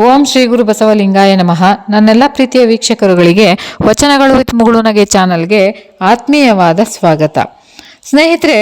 ಓಂ ಶ್ರೀ ಗುರು ಬಸವಲಿಂಗಾಯ ನಮಃ. ನನ್ನೆಲ್ಲ ಪ್ರೀತಿಯ ವೀಕ್ಷಕರುಗಳಿಗೆ, ವಚನಗಳು ವಿತ್ ಮುಗುಳುನಗೆ ಚಾನಲ್ಗೆ ಆತ್ಮೀಯವಾದ ಸ್ವಾಗತ. ಸ್ನೇಹಿತರೆ,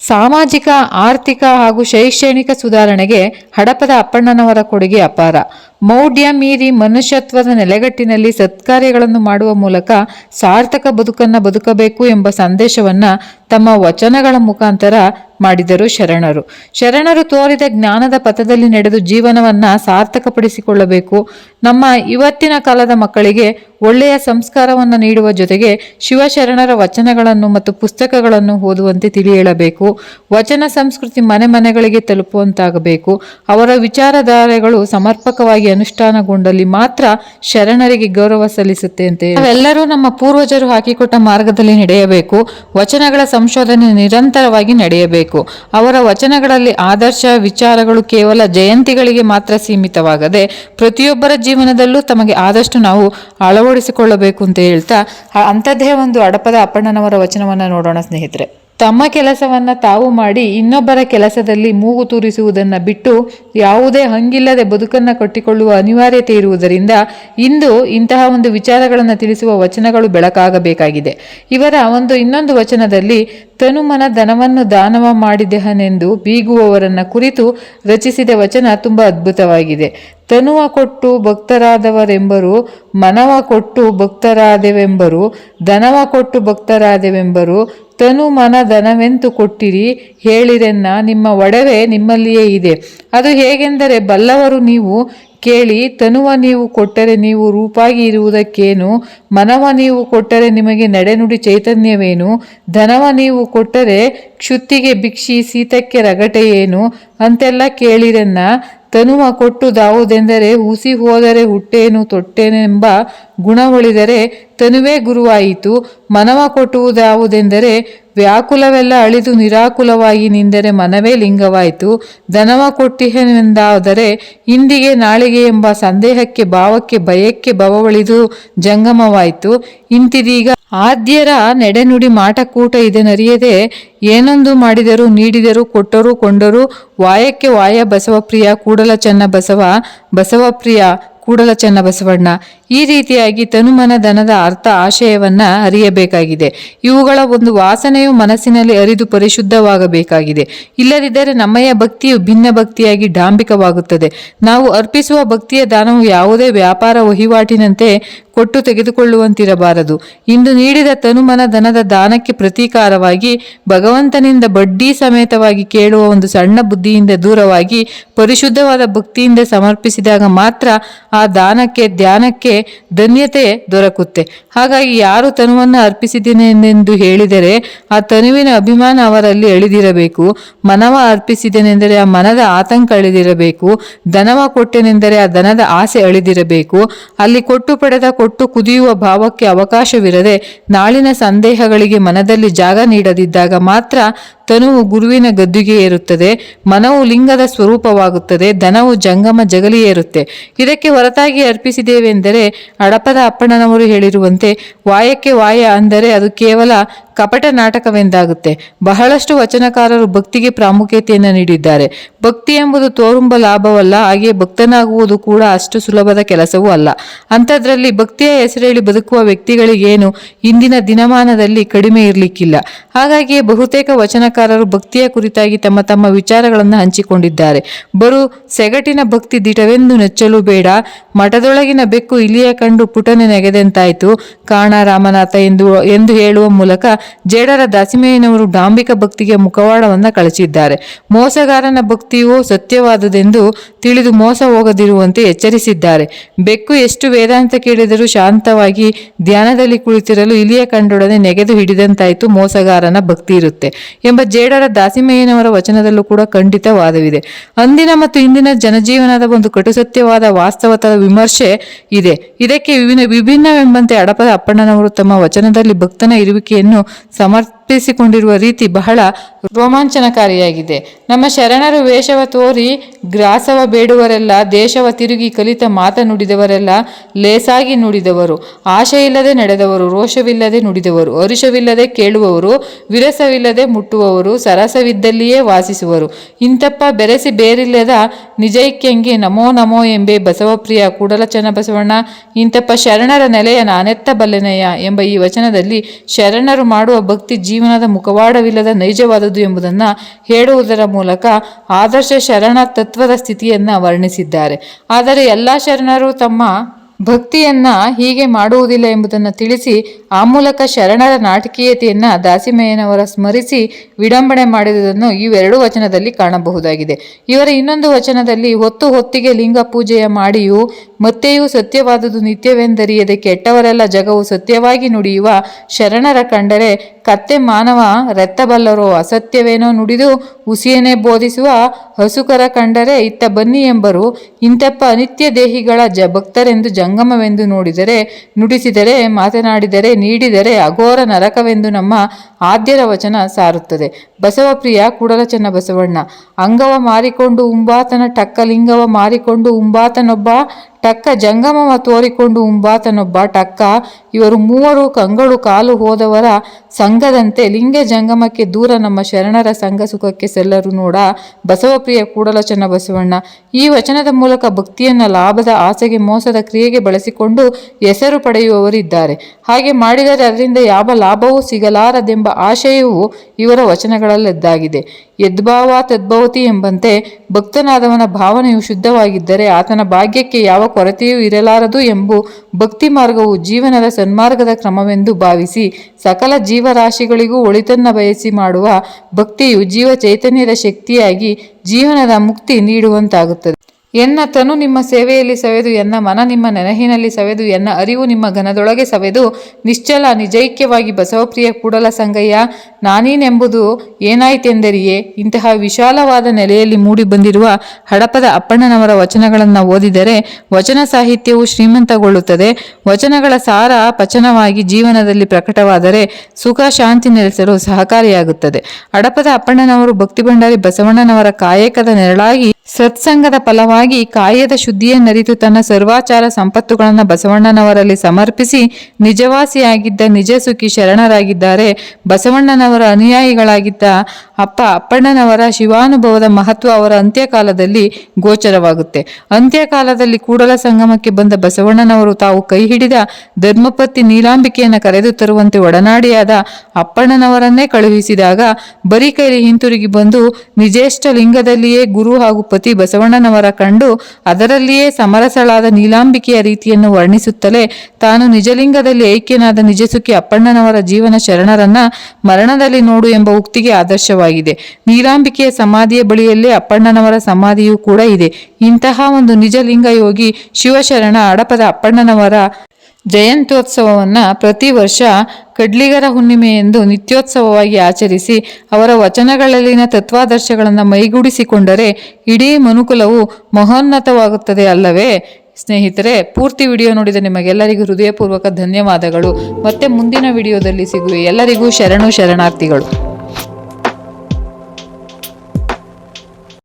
ಸಾಮಾಜಿಕ, ಆರ್ಥಿಕ ಹಾಗೂ ಶೈಕ್ಷಣಿಕ ಸುಧಾರಣೆಗೆ ಹಡಪದ ಅಪ್ಪಣ್ಣನವರ ಕೊಡುಗೆ ಅಪಾರ. ಮೌಢ್ಯ ಮೀರಿ ಮನುಷ್ಯತ್ವದ ನೆಲೆಗಟ್ಟಿನಲ್ಲಿ ಸತ್ಕಾರ್ಯಗಳನ್ನು ಮಾಡುವ ಮೂಲಕ ಸಾರ್ಥಕ ಬದುಕನ್ನು ಬದುಕಬೇಕು ಎಂಬ ಸಂದೇಶವನ್ನ ತಮ್ಮ ವಚನಗಳ ಮುಖಾಂತರ ಮಾಡಿದರು ಶರಣರು. ಶರಣರು ತೋರಿದ ಜ್ಞಾನದ ಪಥದಲ್ಲಿ ನಡೆದು ಜೀವನವನ್ನ ಸಾರ್ಥಕಪಡಿಸಿಕೊಳ್ಳಬೇಕು. ನಮ್ಮ ಇವತ್ತಿನ ಕಾಲದ ಮಕ್ಕಳಿಗೆ ಒಳ್ಳೆಯ ಸಂಸ್ಕಾರವನ್ನು ನೀಡುವ ಜೊತೆಗೆ ಶಿವಶರಣರ ವಚನಗಳನ್ನು ಮತ್ತು ಪುಸ್ತಕಗಳನ್ನು ಓದುವಂತೆ ತಿಳಿ ಹೇಳಬೇಕು ವಚನ ಸಂಸ್ಕೃತಿ ಮನೆ ಮನೆಗಳಿಗೆ ತಲುಪುವಂತಾಗಬೇಕು. ಅವರ ವಿಚಾರಧಾರೆಗಳು ಸಮರ್ಪಕವಾಗಿ ಅನುಷ್ಠಾನಗೊಂಡಲ್ಲಿ ಮಾತ್ರ ಶರಣರಿಗೆ ಗೌರವ ಸಲ್ಲಿಸುತ್ತೆ ಅಂತ. ನಾವೆಲ್ಲರೂ ನಮ್ಮ ಪೂರ್ವಜರು ಹಾಕಿಕೊಟ್ಟ ಮಾರ್ಗದಲ್ಲಿ ನಡೆಯಬೇಕು. ವಚನಗಳ ಸಂಶೋಧನೆ ನಿರಂತರವಾಗಿ ನಡೆಯಬೇಕು. ಅವರ ವಚನಗಳಲ್ಲಿ ಆದರ್ಶ, ವಿಚಾರಗಳು ಕೇವಲ ಜಯಂತಿಗಳಿಗೆ ಮಾತ್ರ ಸೀಮಿತವಾಗದೆ ಪ್ರತಿಯೊಬ್ಬರ ಜೀವನದಲ್ಲೂ ತಮಗೆ ಆದಷ್ಟು ನಾವು ಅಳವಡಿಸಿಕೊಳ್ಳಬೇಕು ಅಂತ ಹೇಳ್ತಾ, ಅಂಥದ್ದೇ ಒಂದು ಅಡಪದ ಅಪ್ಪಣ್ಣನವರ ವಚನವನ್ನು ನೋಡೋಣ ಸ್ನೇಹಿತರೆ. ತಮ್ಮ ಕೆಲಸವನ್ನ ತಾವು ಮಾಡಿ ಇನ್ನೊಬ್ಬರ ಕೆಲಸದಲ್ಲಿ ಮೂಗು ತೂರಿಸುವುದನ್ನು ಬಿಟ್ಟು ಯಾವುದೇ ಹಂಗಿಲ್ಲದೆ ಬದುಕನ್ನು ಕಟ್ಟಿಕೊಳ್ಳುವ ಅನಿವಾರ್ಯತೆ ಇರುವುದರಿಂದ ಇಂದು ಇಂತಹ ಒಂದು ವಿಚಾರಗಳನ್ನು ತಿಳಿಸುವ ವಚನಗಳು ಬೆಳಕಾಗಬೇಕಾಗಿದೆ. ಇವರ ಒಂದು ಇನ್ನೊಂದು ವಚನದಲ್ಲಿ, ತನುಮನ ಧನವನ್ನು ದಾನವ ಮಾಡಿದೆಹನೆಂದು ಬೀಗುವವರನ್ನ ಕುರಿತು ರಚಿಸಿದ ವಚನ ತುಂಬ ಅದ್ಭುತವಾಗಿದೆ. ತನುವ ಕೊಟ್ಟು ಭಕ್ತರಾದವರೆಂಬರು, ಮನವ ಕೊಟ್ಟು ಭಕ್ತರಾದೆವೆಂಬರು, ಧನವ ಕೊಟ್ಟು ಭಕ್ತರಾದೆವೆಂಬರು ತನು ಮನ ಧನವೆಂತು ಕೊಟ್ಟಿರಿ? ಹೇಳಿರೆನ್ನ ನಿಮ್ಮ ಒಡವೆ ನಿಮ್ಮಲ್ಲಿಯೇ ಇದೆ. ಅದು ಹೇಗೆಂದರೆ ಬಲ್ಲವರು ನೀವು ಕೇಳಿ, ತನುವ ನೀವು ಕೊಟ್ಟರೆ ನೀವು ರೂಪಾಗಿ ಇರುವುದಕ್ಕೇನು? ಮನವ ನೀವು ಕೊಟ್ಟರೆ ನಿಮಗೆ ನಡೆನುಡಿ ಚೈತನ್ಯವೇನು? ಧನವ ನೀವು ಕೊಟ್ಟರೆ ಕ್ಷುತ್ತಿಗೆ ಭಿಕ್ಷಿ ಸೀತಕ್ಕೆ ರಗಟೆ ಏನು? ಅಂತೆಲ್ಲ ಕೇಳಿರನ್ನ, ತನುವ ಕೊಟ್ಟು ದಾವುದೆಂದರೆ ಹುಸಿ ಹೋದರೆ ಹುಟ್ಟೇನು ತೊಟ್ಟೇನೆಂಬ ಗುಣವುಳಿದರೆ ತನುವೇ ಗುರುವಾಯಿತು. ಮನವ ಕೊಟ್ಟುವುದಾವುದೆಂದರೆ ವ್ಯಾಕುಲವೆಲ್ಲ ಅಳಿದು ನಿರಾಕುಲವಾಗಿ ನಿಂದರೆ ಮನವೇ ಲಿಂಗವಾಯಿತು. ಧನವ ಕೊಟ್ಟಿಹೆನೆಂದಾದರೆ ಇಂದಿಗೆ ನಾಳಿಗೆ ಎಂಬ ಸಂದೇಹಕ್ಕೆ, ಭಾವಕ್ಕೆ, ಭಯಕ್ಕೆ ಭವವಳಿದು ಜಂಗಮವಾಯಿತು. ಇಂತಿದೀಗ ಆದ್ಯರ ನೆಡೆನುಡಿ ಮಾಟಕೂಟ ಇದನರಿಯದೆ ಏನೊಂದು ಮಾಡಿದರೂ ನೀಡಿದರು ಕೊಟ್ಟರು ಕೊಂಡರು, ವಾಯಕ್ಕೆ ವಾಯ ಬಸವಪ್ರಿಯ ಕೂಡಲ ಚೆನ್ನ ಬಸವ ಬಸವಪ್ರಿಯ ಕೂಡಲ ಚನ್ನಬಸವಣ್ಣ ಈ ರೀತಿಯಾಗಿ ತನುಮನ ದನದ ಅರ್ಥ ಆಶಯವನ್ನ ಅರಿಯಬೇಕಾಗಿದೆ. ಇವುಗಳ ಒಂದು ವಾಸನೆಯು ಮನಸ್ಸಿನಲ್ಲಿ ಅರಿದು ಪರಿಶುದ್ಧವಾಗಬೇಕಾಗಿದೆ. ಇಲ್ಲದಿದ್ದರೆ ನಮ್ಮಯ ಭಕ್ತಿಯು ಭಿನ್ನ ಭಕ್ತಿಯಾಗಿ ಡಾಂಬಿಕವಾಗುತ್ತದೆ. ನಾವು ಅರ್ಪಿಸುವ ಭಕ್ತಿಯ ದಾನವು ಯಾವುದೇ ವ್ಯಾಪಾರ ವಹಿವಾಟಿನಂತೆ ಕೊಟ್ಟು ತೆಗೆದುಕೊಳ್ಳುವಂತಿರಬಾರದು. ಇಂದು ನೀಡಿದ ತನುಮನ ದನದ ದಾನಕ್ಕೆ ಪ್ರತೀಕಾರವಾಗಿ ಭಗವಂತನಿಂದ ಬಡ್ಡಿ ಸಮೇತವಾಗಿ ಕೇಳುವ ಒಂದು ಸಣ್ಣ ಬುದ್ಧಿಯಿಂದ ದೂರವಾಗಿ ಪರಿಶುದ್ಧವಾದ ಭಕ್ತಿಯಿಂದ ಸಮರ್ಪಿಸಿದಾಗ ಮಾತ್ರ ಆ ದಾನಕ್ಕೆ, ಧ್ಯಾನಕ್ಕೆ ಧನ್ಯತೆ ದೊರಕುತ್ತೆ. ಹಾಗಾಗಿ ಯಾರು ತನುವನ್ನು ಅರ್ಪಿಸಿದ್ದೇನೆಂದು ಹೇಳಿದರೆ ಆ ತನುವಿನ ಅಭಿಮಾನ ಅವರಲ್ಲಿ ಎಳೆದಿರಬೇಕು. ಮನವ ಅರ್ಪಿಸಿದೆನೆಂದರೆ ಆ ಮನದ ಆತಂಕ ಅಳಿದಿರಬೇಕು ಧನವ ಕೊಟ್ಟೆನೆಂದರೆ ಆ ಧನದ ಆಸೆ ಅಳಿದಿರಬೇಕು ಅಲ್ಲಿ ಕೊಟ್ಟು ಪಡೆದ ಕೊಟ್ಟು ಕುದಿಯುವ ಭಾವಕ್ಕೆ ಅವಕಾಶವಿರದೆ ನಾಳಿನ ಸಂದೇಹಗಳಿಗೆ ಮನದಲ್ಲಿ ಜಾಗ ನೀಡದಿದ್ದಾಗ ಮಾತ್ರ ತನುವು ಗುರುವಿನ ಗದ್ದುಗೆ ಏರುತ್ತದೆ, ಮನವು ಲಿಂಗದ ಸ್ವರೂಪವಾಗುತ್ತದೆ, ಧನವು ಜಂಗಮ ಜಗಲಿಯೇರುತ್ತೆ ಇದಕ್ಕೆ ಹೊರತಾಗಿ ಅರ್ಪಿಸಿದ್ದೇವೆಂದರೆ ಅಡಪದ ಅಪ್ಪಣ್ಣನವರು ಹೇಳಿರುವಂತೆ, ವಾಯಕ್ಕೆ ವಾಯ ಅಂದರೆ ಅದು ಕೇವಲ ಕಪಟ ನಾಟಕವೆಂದಾಗುತ್ತೆ. ಬಹಳಷ್ಟು ವಚನಕಾರರು ಭಕ್ತಿಗೆ ಪ್ರಾಮುಖ್ಯತೆಯನ್ನು ನೀಡಿದ್ದಾರೆ. ಭಕ್ತಿ ಎಂಬುದು ತೋರುಂಬ ಲಾಭವಲ್ಲ, ಹಾಗೆಯೇ ಭಕ್ತನಾಗುವುದು ಕೂಡ ಅಷ್ಟು ಸುಲಭದ ಕೆಲಸವೂ ಅಲ್ಲ. ಅಂಥದ್ರಲ್ಲಿ ಭಕ್ತಿಯ ಹೆಸರೇಳಿ ಬದುಕುವ ವ್ಯಕ್ತಿಗಳಿಗೇನು ಇಂದಿನ ದಿನಮಾನದಲ್ಲಿ ಕಡಿಮೆ ಇರಲಿಕ್ಕಿಲ್ಲ. ಹಾಗಾಗಿ ಬಹುತೇಕ ವಚನಕಾರರು ಭಕ್ತಿಯ ಕುರಿತಾಗಿ ತಮ್ಮ ತಮ್ಮ ವಿಚಾರಗಳನ್ನು ಹಂಚಿಕೊಂಡಿದ್ದಾರೆ. ಬರು ಸೆಗಟಿನ ಭಕ್ತಿ ದಿಟವೆಂದು ನೆಚ್ಚಲು ಬೇಡ. ಮಠದೊಳಗಿನ ಬೆಕ್ಕು ಇಲಿಯ ಕಂಡು ಪುಟನೆ ನೆಗೆದಂತಾಯಿತು. ಕಾಣ ರಾಮನಾಥ ಎಂದು ಎಂದು ಹೇಳುವ ಮೂಲಕ ಜೇಡರ ದಾಸಿಮಯ್ಯನವರು ಡಾಂಬಿಕ ಭಕ್ತಿಗೆ ಮುಖವಾಡವನ್ನು ಕಳಚಿದ್ದಾರೆ. ಮೋಸಗಾರನ ಭಕ್ತಿಯು ಸತ್ಯವಾದುದೆಂದು ತಿಳಿದು ಮೋಸ ಹೋಗದಿರುವಂತೆ ಎಚ್ಚರಿಸಿದ್ದಾರೆ. ಬೆಕ್ಕು ಎಷ್ಟು ವೇದಾಂತ ಕೇಳಿದರೂ ಶಾಂತವಾಗಿ ಧ್ಯಾನದಲ್ಲಿ ಕುಳಿತಿರಲು ಇಲಿಯ ಕಂಡೊಡನೆ ನೆಗೆದು ಹಿಡಿದಂತಾಯಿತು ಮೋಸಗಾರನ ಭಕ್ತಿ ಇರುತ್ತೆ ಎಂಬ ಜೇಡರ ದಾಸಿಮಯ್ಯನವರ ವಚನದಲ್ಲೂ ಕೂಡ ಖಂಡಿತವಾದವಿದೆ. ಅಂದಿನ ಮತ್ತು ಇಂದಿನ ಜನಜೀವನದ ಒಂದು ಕಟುಸತ್ಯವಾದ ವಾಸ್ತವತದ ವಿಮರ್ಶೆ ಇದೆ. ಇದಕ್ಕೆ ವಿಭಿನ್ನ ವಿಭಿನ್ನವೆಂಬಂತೆ ಅಡಪದ ಅಪ್ಪಣ್ಣನವರು ತಮ್ಮ ವಚನದಲ್ಲಿ ಭಕ್ತನ ಇರುವಿಕೆಯನ್ನು సమర్ ಸಮರ್ಪಿಸಿಕೊಂಡಿರುವ ರೀತಿ ಬಹಳ ರೋಮಾಂಚನಕಾರಿಯಾಗಿದೆ. ನಮ್ಮ ಶರಣರು ವೇಷವ ತೋರಿ ಗ್ರಾಸವ ಬೇಡುವರೆಲ್ಲ, ದೇಶವ ತಿರುಗಿ ಕಲಿತ ಮಾತ ನುಡಿದವರೆಲ್ಲ ಲೇಸಾಗಿ ನುಡಿದವರು ಆಶೆ ಇಲ್ಲದೆ ನಡೆದವರು, ರೋಷವಿಲ್ಲದೆ ನುಡಿದವರು ಅರುಷವಿಲ್ಲದೆ ಕೇಳುವವರು, ವಿರಸವಿಲ್ಲದೆ ಮುಟ್ಟುವವರು, ಸರಸವಿದ್ದಲ್ಲಿಯೇ ವಾಸಿಸುವರು. ಇಂತಪ್ಪ ಬೆರೆಸಿ ಬೇರಿಲ್ಲದ ನಿಜೈಕ್ಯಂಗೆ ನಮೋ ನಮೋ ಎಂಬೆ ಬಸವಪ್ರಿಯ ಕೂಡಲಚನ ಬಸವಣ್ಣ ಇಂತಪ್ಪ ಶರಣರ ನೆಲೆಯ ನಾನೆತ್ತ ಬಲ್ಲೆನಯ್ಯ ಎಂಬ ಈ ವಚನದಲ್ಲಿ ಶರಣರು ಮಾಡುವ ಭಕ್ತಿ ಜೀವನದ ಮುಖವಾಡವಿಲ್ಲದ ನೈಜವಾದದ್ದು ಎಂಬುದನ್ನು ಹೇಳುವುದರ ಮೂಲಕ ಆದರ್ಶ ಶರಣ ತತ್ವದ ಸ್ಥಿತಿಯನ್ನು ವರ್ಣಿಸಿದ್ದಾರೆ. ಆದರೆ ಎಲ್ಲ ಶರಣರು ತಮ್ಮ ಭಕ್ತಿಯನ್ನ ಹೀಗೆ ಮಾಡುವುದಿಲ್ಲ ಎಂಬುದನ್ನು ತಿಳಿಸಿ ಆ ಮೂಲಕ ಶರಣರ ನಾಟಕೀಯತೆಯನ್ನ ದಾಸಿಮಯ್ಯನವರ ಸ್ಮರಿಸಿ ವಿಡಂಬಣೆ ಮಾಡಿದುದನ್ನು ಇವೆರಡು ವಚನದಲ್ಲಿ ಕಾಣಬಹುದಾಗಿದೆ. ಇವರ ಇನ್ನೊಂದು ವಚನದಲ್ಲಿ, ಹೊತ್ತು ಹೊತ್ತಿಗೆ ಲಿಂಗ ಪೂಜೆಯ ಮಾಡಿಯೂ ಮತ್ತೆಯೂ ಸತ್ಯವಾದುದು ನಿತ್ಯವೆಂದರಿಯದೆ ಕೆಟ್ಟವರೆಲ್ಲ ಜಗವು ಸತ್ಯವಾಗಿ ನುಡಿಯುವ ಶರಣರ ಕಂಡರೆ ಕತ್ತೆ ಮಾನವ ರೆತ್ತಬಲ್ಲರೋ ಅಸತ್ಯವೇನೋ ನುಡಿದು ಹುಸಿಯನ್ನೇ ಬೋಧಿಸುವ ಹಸುಕರ ಕಂಡರೆ ಇತ್ತ ಬನ್ನಿ ಎಂಬರು ಇಂತಪ್ಪ ಅನಿತ್ಯ ದೇಹಿಗಳ ಜ ಭಕ್ತರೆಂದು ಜಂಗಮವೆಂದು ನೋಡಿದರೆ, ನುಡಿಸಿದರೆ, ಮಾತನಾಡಿದರೆ, ನೀಡಿದರೆ ಅಘೋರ ನರಕವೆಂದು ನಮ್ಮ ಆದ್ಯರ ವಚನ ಸಾರುತ್ತದೆ. ಬಸವಪ್ರಿಯ ಕೂಡಲಚನ ಬಸವಣ್ಣ, ಅಂಗವ ಮಾರಿಕೊಂಡು ಉಂಬಾತನ ಟಕ್ಕಲಿಂಗವ ಮಾರಿಕೊಂಡು ಉಂಬಾತನೊಬ್ಬ ಟಕ್ಕ ಜಂಗಮವ ತೋರಿಕೊಂಡು ಉಂಬಾತನೊಬ್ಬ ಟಕ್ಕ, ಇವರು ಮೂವರು ಕಂಗಳು ಕಾಲು ಹೋದವರ ಸಂಘದಂತೆ ಲಿಂಗ ಜಂಗಮಕ್ಕೆ ದೂರ ನಮ್ಮ ಶರಣರ ಸಂಘ ಸುಖಕ್ಕೆ ಸೆಲ್ಲರು ನೋಡ, ಬಸವಪ್ರಿಯ ಕೂಡಲಚನ ಬಸವಣ್ಣ. ಈ ವಚನದ ಮೂಲಕ ಭಕ್ತಿಯನ್ನು ಲಾಭದ ಆಸೆಗೆ ಮೋಸದ ಕ್ರಿಯೆಗೆ ಬಳಸಿಕೊಂಡು ಹೆಸರು ಪಡೆಯುವವರಿದ್ದಾರೆ. ಹಾಗೆ ಮಾಡಿದರೆ ಅದರಿಂದ ಯಾವ ಲಾಭವೂ ಸಿಗಲಾರದೆಂಬ ಆಶಯವು ಇವರ ವಚನಗಳಲ್ಲಿದ್ದಾಗಿದೆ. ಯದ್ಭಾವ ತದ್ಭವತಿ ಎಂಬಂತೆ ಭಕ್ತನಾದವನ ಭಾವನೆಯು ಶುದ್ಧವಾಗಿದ್ದರೆ ಆತನ ಭಾಗ್ಯಕ್ಕೆ ಯಾವ ಕೊರತೆಯೂ ಇರಲಾರದು ಎಂಬು ಭಕ್ತಿ ಮಾರ್ಗವು ಜೀವನದ ಸನ್ಮಾರ್ಗದ ಕ್ರಮವೆಂದು ಭಾವಿಸಿ ಸಕಲ ಜೀವರಾಶಿಗಳಿಗೂ ಒಳಿತನ್ನ ಬಯಸಿ ಮಾಡುವ ಭಕ್ತಿಯು ಜೀವ ಚೈತನ್ಯದ ಶಕ್ತಿಯಾಗಿ ಜೀವನದ ಮುಕ್ತಿ ನೀಡುವಂತಾಗುತ್ತದೆ. ಎನ್ನ ತನು ನಿಮ್ಮ ಸೇವೆಯಲ್ಲಿ ಸವೆದು, ಎನ್ನ ಮನ ನಿಮ್ಮ ನೆನಹಿನಲ್ಲಿ ಸವೆದು, ಎನ್ನ ಅರಿವು ನಿಮ್ಮ ಘನದೊಳಗೆ ಸವೆದು, ನಿಶ್ಚಲ ನಿಜೈಕ್ಯವಾಗಿ ಬಸವಪ್ರಿಯ ಕೂಡಲ ಸಂಗಯ್ಯ, ನಾನೀನೆಂಬುದು ಏನಾಯಿತೆಂದರಿಯೇ? ಇಂತಹ ವಿಶಾಲವಾದ ನೆಲೆಯಲ್ಲಿ ಮೂಡಿ ಬಂದಿರುವ ಹಡಪದ ಅಪ್ಪಣ್ಣನವರ ವಚನಗಳನ್ನು ಓದಿದರೆ ವಚನ ಸಾಹಿತ್ಯವು ಶ್ರೀಮಂತಗೊಳ್ಳುತ್ತದೆ. ವಚನಗಳ ಸಾರ ಪಚನವಾಗಿ ಜೀವನದಲ್ಲಿ ಪ್ರಕಟವಾದರೆ ಸುಖ, ಶಾಂತಿ ನೆಲೆಸಲು ಸಹಕಾರಿಯಾಗುತ್ತದೆ. ಹಡಪದ ಅಪ್ಪಣ್ಣನವರು ಭಕ್ತಿ ಭಂಡಾರಿ ಬಸವಣ್ಣನವರ ಕಾಯಕದ ನೆರಳಾಗಿ ಸತ್ಸಂಗದ ಫಲವಾಗಿ ಕಾಯದ ಶುದ್ಧಿಯನ್ನರಿತು ತನ್ನ ಸರ್ವಾಚಾರ ಸಂಪತ್ತುಗಳನ್ನು ಬಸವಣ್ಣನವರಲ್ಲಿ ಸಮರ್ಪಿಸಿ ನಿಜವಾಸಿಯಾಗಿದ್ದ ನಿಜ ಸುಖಿ ಶರಣರಾಗಿದ್ದಾರೆ. ಬಸವಣ್ಣನವರ ಅನುಯಾಯಿಗಳಾಗಿದ್ದ ಅಪ್ಪ ಅಪ್ಪಣ್ಣನವರ ಶಿವಾನುಭವದ ಮಹತ್ವ ಅವರ ಅಂತ್ಯಕಾಲದಲ್ಲಿ ಗೋಚರವಾಗುತ್ತೆ. ಅಂತ್ಯಕಾಲದಲ್ಲಿ ಕೂಡಲ ಸಂಗಮಕ್ಕೆ ಬಂದ ಬಸವಣ್ಣನವರು ತಾವು ಕೈ ಹಿಡಿದ ಧರ್ಮಪತಿ ನೀಲಾಂಬಿಕೆಯನ್ನು ಕರೆದು ತರುವಂತೆ ಒಡನಾಡಿಯಾದ ಅಪ್ಪಣ್ಣನವರನ್ನೇ ಕಳುಹಿಸಿದಾಗ ಬರೀ ಕೈಲಿ ಹಿಂತಿರುಗಿ ಬಂದು ನಿಜೇಷ್ಟ ಲಿಂಗದಲ್ಲಿಯೇ ಗುರು ಹಾಗೂ ಬಸವಣ್ಣನವರ ಕಂಡು ಅದರಲ್ಲಿಯೇ ಸಮರಸಳಾದ ನೀಲಾಂಬಿಕೆಯ ರೀತಿಯನ್ನು ವರ್ಣಿಸುತ್ತಲೇ ತಾನು ನಿಜಲಿಂಗದಲ್ಲಿ ಐಕ್ಯನಾದ ನಿಜಸುಖಿ ಅಪ್ಪಣ್ಣನವರ ಜೀವನ ಶರಣರನ್ನ ಮರಣದಲ್ಲಿ ನೋಡು ಎಂಬ ಉಕ್ತಿಗೆ ಆದರ್ಶವಾಗಿದೆ. ನೀಲಾಂಬಿಕೆಯ ಸಮಾಧಿಯ ಬಳಿಯಲ್ಲೇ ಅಪ್ಪಣ್ಣನವರ ಸಮಾಧಿಯೂ ಕೂಡ ಇದೆ. ಇಂತಹ ಒಂದು ನಿಜಲಿಂಗ ಯೋಗಿ ಶಿವಶರಣ ಅಡಪದ ಅಪ್ಪಣ್ಣನವರ ಜಯಂತ್ಯೋತ್ಸವವನ್ನು ಪ್ರತಿ ವರ್ಷ ಕಡ್ಲಿಗರ ಹುಣ್ಣಿಮೆ ಎಂದು ನಿತ್ಯೋತ್ಸವವಾಗಿ ಆಚರಿಸಿ ಅವರ ವಚನಗಳಲ್ಲಿನ ತತ್ವಾದರ್ಶಗಳನ್ನು ಮೈಗೂಡಿಸಿಕೊಂಡರೆ ಇಡೀ ಮನುಕುಲವು ಮಹೋನ್ನತವಾಗುತ್ತದೆ ಅಲ್ಲವೇ? ಸ್ನೇಹಿತರೆ, ಪೂರ್ತಿ ವಿಡಿಯೋ ನೋಡಿದ ನಿಮಗೆಲ್ಲರಿಗೂ ಹೃದಯಪೂರ್ವಕ ಧನ್ಯವಾದಗಳು. ಮತ್ತೆ ಮುಂದಿನ ವಿಡಿಯೋದಲ್ಲಿ ಸಿಗುವೆ. ಎಲ್ಲರಿಗೂ ಶರಣು ಶರಣಾರ್ಥಿಗಳು.